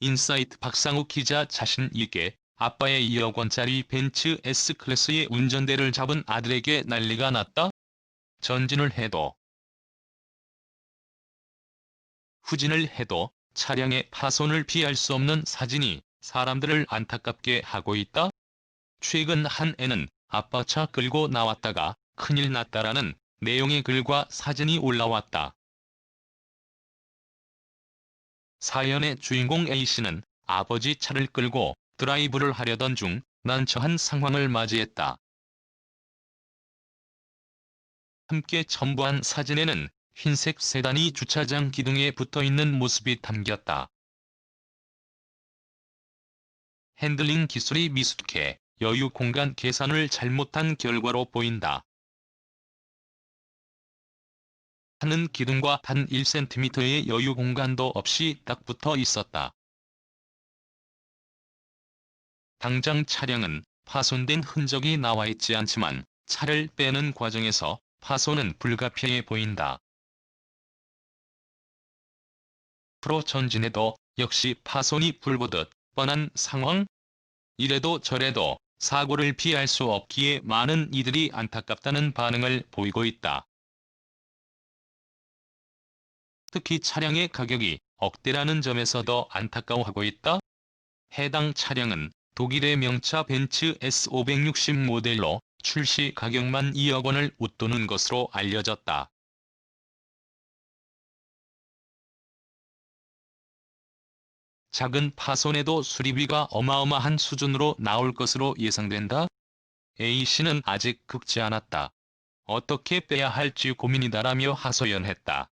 인사이트 박상욱 기자 자신 있게 아빠의 2억 원짜리 벤츠 S클래스의 운전대를 잡은 아들에게 난리가 났다? 전진을 해도 후진을 해도 차량의 파손을 피할 수 없는 사진이 사람들을 안타깝게 하고 있다? 최근 한 애는 아빠 차 끌고 나왔다가 큰일 났다라는 내용의 글과 사진이 올라왔다. 사연의 주인공 A씨는 아버지 차를 끌고 드라이브를 하려던 중 난처한 상황을 맞이했다. 함께 첨부한 사진에는 흰색 세단이 주차장 기둥에 붙어있는 모습이 담겼다. 핸들링 기술이 미숙해 여유 공간 계산을 잘못한 결과로 보인다. 하는 기둥과 단 1cm의 여유 공간도 없이 딱 붙어 있었다. 당장 차량은 파손된 흔적이 나와 있지 않지만 차를 빼는 과정에서 파손은 불가피해 보인다. 프로 전진에도 역시 파손이 불보듯 뻔한 상황? 이래도 저래도 사고를 피할 수 없기에 많은 이들이 안타깝다는 반응을 보이고 있다. 특히 차량의 가격이 억대라는 점에서도 안타까워하고 있다. 해당 차량은 독일의 명차 벤츠 S560 모델로 출시 가격만 2억 원을 웃도는 것으로 알려졌다. 작은 파손에도 수리비가 어마어마한 수준으로 나올 것으로 예상된다. A씨는 아직 극지 않았다. 어떻게 빼야 할지 고민이다라며 하소연했다.